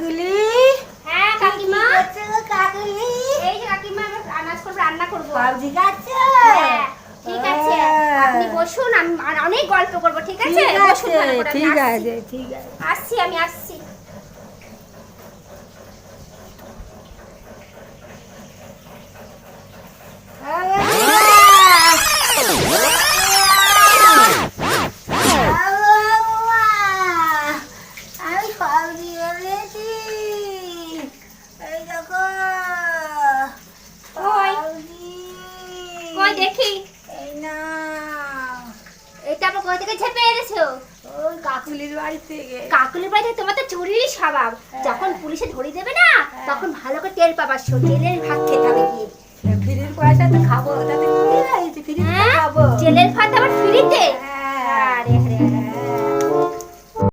কাকুলি? হ্যাঁ কাকিমা। করছ গো কাকুলি? এই যে কাকিমা আমি আনাজ করব রান্না করব। সবজি কাটছো হ্যাঁ ঠিক আছে। হ্যাঁ। আপনি বসুন আমি অনেক গল্প করব ঠিক আছে? বসুন আছে ঠিক আছে ঠিক আছে। আসছি আমি আসছি। কই দেখি। এই না। এটা আবার কোথা থেকে ছেপে এনেছো? ওই কাকুলির বাড়ি থেকে। কাকুলির বাড়িতে তোমার তো চুরির স্বভাব। হ্যাঁ। যখন পুলিশে ধরে দেবে না তখন ভালো করে তেল পাবা তেলের ভাত খেতে হবে গিয়ে। ফ্রির পয়সা তো খাব তাতে কি হয়েছে? ফ্রির হ্যাঁ খাব। জেলের ভাত আবার ফ্রিতে?